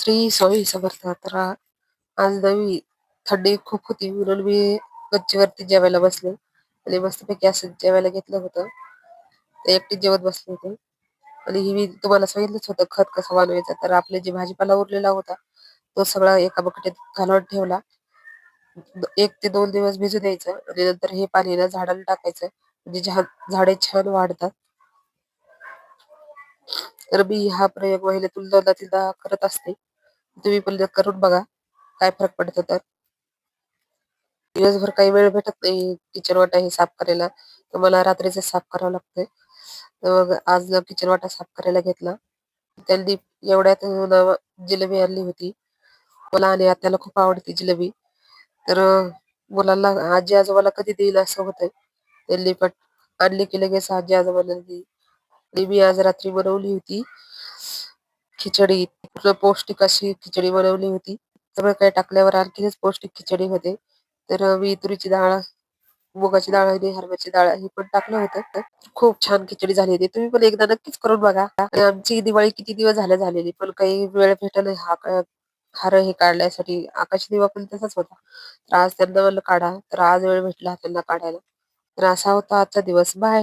श्री स्वामी समर्थ तर आज नवी थंडी खूप होती म्हणून मी गच्चीवरती जेवायला बसले आणि मस्तपैकी असं जेवायला घेतलं होतं ते एकटी जेवत बसले होते आणि ही मी तुम्हाला सांगितलंच होतं खत कसं बनवायचं तर आपले जे भाजीपाला उरलेला होता तो सगळा एका बकेटीत घालून ठेवला एक ते दोन दिवस भिजू द्यायचं आणि नंतर हे पाणी ना झाडाला टाकायचं म्हणजे झा- झाडे छान वाढतात तर मी हा प्रयोग महिन्यातून दोनदा तीनदा करत असते तुम्ही पण करून बघा. काय फरक पडतो तर. दिवसभर काही वेळ भेटत नाही किचन वाटा हे साफ करायला. तर मला रात्रीच साफ करावं लागतंय. तर मग आज किचन वाटा साफ करायला घेतला. त्यांनी एवढ्यात ना जिलेबी आणली होती. मला आणि आत्याला खूप आवडते जिलेबी. तर मुलांना आजी आजोबाला कधी देईल असं होतंय. त्यांनी पण आणली की लगेच आजी आजोबाला दिली मी आज रात्री बनवली होती. खिचडी पौष्टिक अशी खिचडी बनवली होती. सगळं काही टाकल्यावर आणखीनच पौष्टिक खिचडी होते. तर मी तुरीची डाळ मुगाची डाळ आणि हरभऱ्याची डाळ हे पण टाकलं होतं. तर खूप छान खिचडी झाली होती. तुम्ही पण एकदा नक्कीच करून बघा. आणि आमची दिवाळी किती दिवस झाले झालेली पण काही वेळ भेटल हा हार हे काढण्यासाठी. आकाश दिवा पण तसाच होता. तर आज त्यांना म्हणलं काढा. तर आज वेळ भेटला त्यांना काढायला. तर असा होता आजचा दिवस. बाय